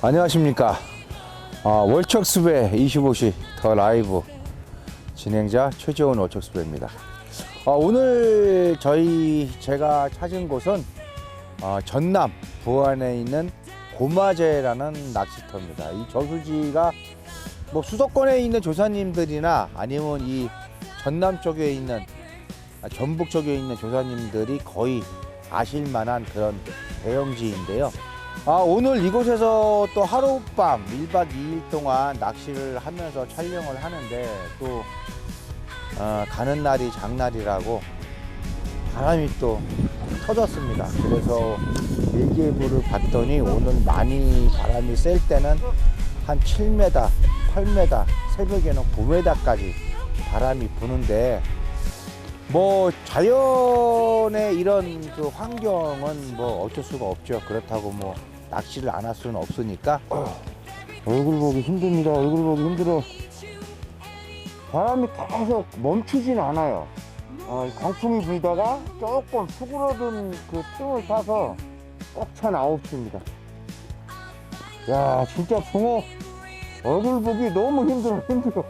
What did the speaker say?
안녕하십니까. 아, 월척수배 25시 더 라이브 진행자 최재원 월척수배입니다. 아, 오늘 저희 제가 찾은 곳은 아, 전남 부안에 있는 고마제라는 낚시터입니다. 이 저수지가 뭐 수도권에 있는 조사님들이나 아니면 이 전남 쪽에 있는 아, 전북 쪽에 있는 조사님들이 거의 아실 만한 그런 대형지인데요. 아, 오늘 이곳에서 또 하룻밤 1박 2일 동안 낚시를 하면서 촬영을 하는데 또 어, 가는 날이 장날이라고 바람이 또 터졌습니다. 그래서 일기예보를 봤더니 오늘 많이 바람이 셀 때는 한 7m, 8m, 새벽에는 9m까지 바람이 부는데 뭐 자연의 이런 그 환경은 뭐 어쩔 수가 없죠. 그렇다고 뭐 낚시를 안 할 수는 없으니까 얼굴 보기 힘듭니다. 얼굴 보기 힘들어. 바람이 계속 멈추진 않아요. 어, 강풍이 불다가 조금 수그러든 그 틈을 타서 꽉 찬 아홉시입니다. 야, 진짜 붕어 얼굴 보기 너무 힘들어, 힘들어.